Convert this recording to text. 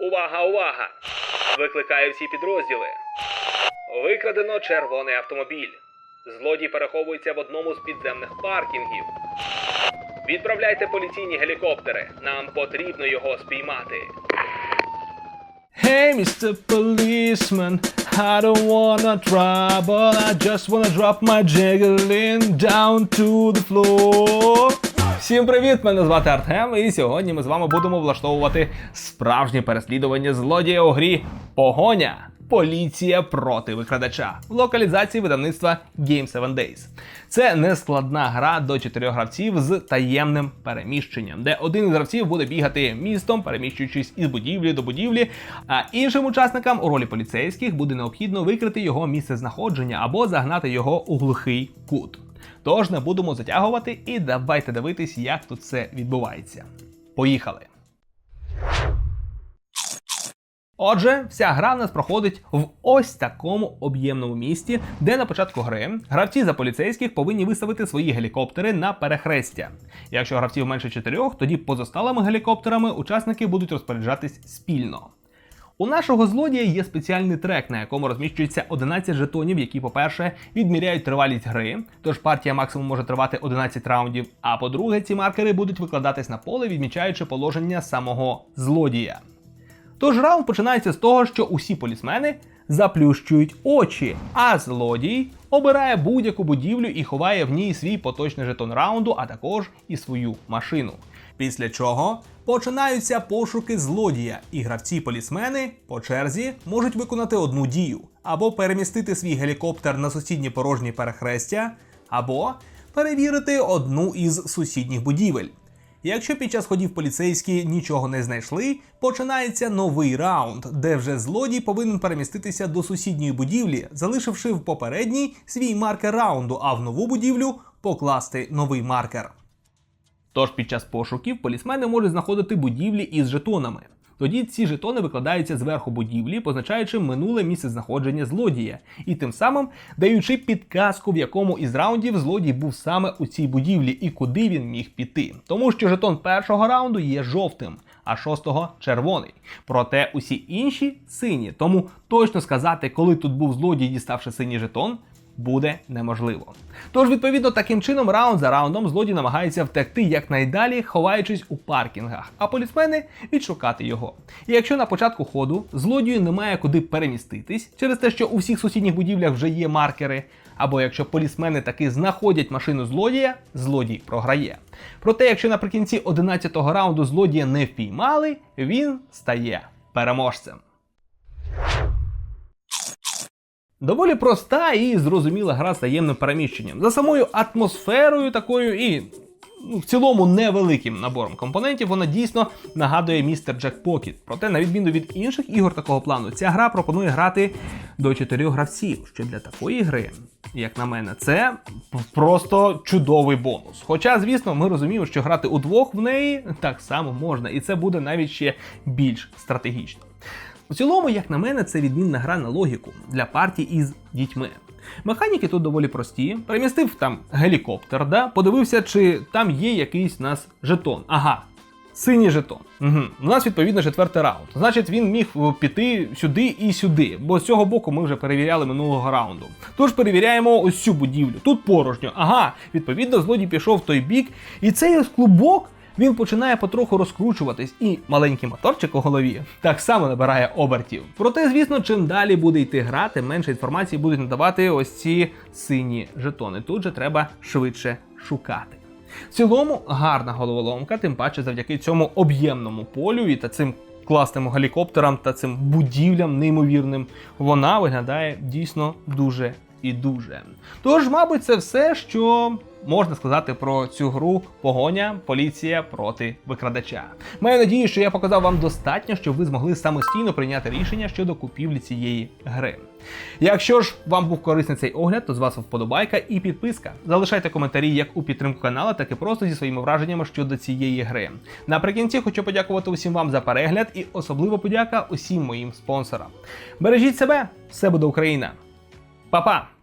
Увага, увага! Викликаю всі підрозділи. Викрадено червоний автомобіль. Злодій переховується в одному з підземних паркінгів. Відправляйте поліційні гелікоптери. Нам потрібно його спіймати. Hey, Mr. Policeman, I don't wanna trouble, I just wanna drop my javelin down to the floor. Всім привіт! Мене звати Артем, і сьогодні ми з вами будемо влаштовувати справжнє переслідування злодія у грі Погоня. Поліція проти викрадача в локалізації видавництва Game 7 Days. Це нескладна гра до чотирьох гравців з таємним переміщенням, де один із гравців буде бігати містом, переміщуючись із будівлі до будівлі, а іншим учасникам у ролі поліцейських буде необхідно викрити його місце знаходження або загнати його у глухий кут. Тож не будемо затягувати і давайте дивитись, як тут все відбувається. Поїхали! Отже, вся гра в нас проходить в ось такому об'ємному місті, де на початку гри гравці за поліцейських повинні виставити свої гелікоптери на перехрестя. Якщо гравців менше чотирьох, тоді поза сталими гелікоптерами учасники будуть розпоряджатись спільно. У нашого злодія є спеціальний трек, на якому розміщується 11 жетонів, які, по-перше, відміряють тривалість гри, тож партія максимум може тривати 11 раундів. А по-друге, ці маркери будуть викладатись на поле, відмічаючи положення самого злодія. Тож раунд починається з того, що усі полісмени заплющують очі, а злодій обирає будь-яку будівлю і ховає в ній свій поточний жетон раунду, а також і свою машину. Після чого починаються пошуки злодія, і гравці-полісмени по черзі можуть виконати одну дію: або перемістити свій гелікоптер на сусіднє порожнє перехрестя, або перевірити одну із сусідніх будівель. Якщо під час ходів поліцейські нічого не знайшли, починається новий раунд, де вже злодій повинен переміститися до сусідньої будівлі, залишивши в попередній свій маркер раунду, а в нову будівлю покласти новий маркер. Тож під час пошуків полісмени можуть знаходити будівлі із жетонами. Тоді ці жетони викладаються зверху будівлі, позначаючи минуле місце знаходження злодія, і тим самим даючи підказку, в якому із раундів злодій був саме у цій будівлі і куди він міг піти. Тому що жетон першого раунду є жовтим, а шостого червоний. Проте усі інші сині. Тому точно сказати, коли тут був злодій, діставши синій жетон, буде неможливо. Тож, відповідно, таким чином, раунд за раундом злодій намагається втекти якнайдалі, ховаючись у паркінгах, а полісмени відшукати його. І якщо на початку ходу злодію немає куди переміститись, через те, що у всіх сусідніх будівлях вже є маркери, або якщо полісмени таки знаходять машину злодія, злодій програє. Проте, якщо наприкінці 11-го раунду злодія не впіймали, він стає переможцем. Доволі проста і зрозуміла гра з таємним переміщенням. За самою атмосферою такою і ну, в цілому невеликим набором компонентів вона дійсно нагадує містер Джек Покіт. Проте, на відміну від інших ігор такого плану, ця гра пропонує грати до чотирьох гравців, що для такої гри, як на мене, це просто чудовий бонус. Хоча, звісно, ми розуміємо, що грати удвох в неї так само можна, і це буде навіть ще більш стратегічно. У цілому, як на мене, це відмінна гра на логіку для партій із дітьми. Механіки тут доволі прості. Перемістив там гелікоптер, да? подивився, чи там є якийсь нас жетон. Ага, синій жетон. Угу. У нас відповідно четвертий раунд. Значить, він міг е, піти сюди і сюди, бо з цього боку ми вже перевіряли минулого раунду. Тож перевіряємо ось цю будівлю. Тут порожньо. Ага, відповідно, злодій пішов в той бік, і цей клубок він починає потроху розкручуватись, і маленький моторчик у голові так само набирає обертів. Проте, звісно, чим далі буде йти гра, тим менше інформації будуть надавати ось ці сині жетони. Тут же треба швидше шукати. В цілому гарна головоломка, тим паче завдяки цьому об'ємному полю і та цим класним гелікоптерам та цим будівлям неймовірним, вона виглядає дійсно дуже і дуже. Тож, мабуть, це все, що можна сказати про цю гру погоня, поліція проти викрадача. Маю надію, що я показав вам достатньо, щоб ви змогли самостійно прийняти рішення щодо купівлі цієї гри. Якщо ж вам був корисний цей огляд, то з вас вподобайка і підписка. Залишайте коментарі як у підтримку каналу, так і просто зі своїми враженнями щодо цієї гри. Наприкінці хочу подякувати усім вам за перегляд і особливо подяка усім моїм спонсорам. Бережіть себе, все буде Україна! Па-па!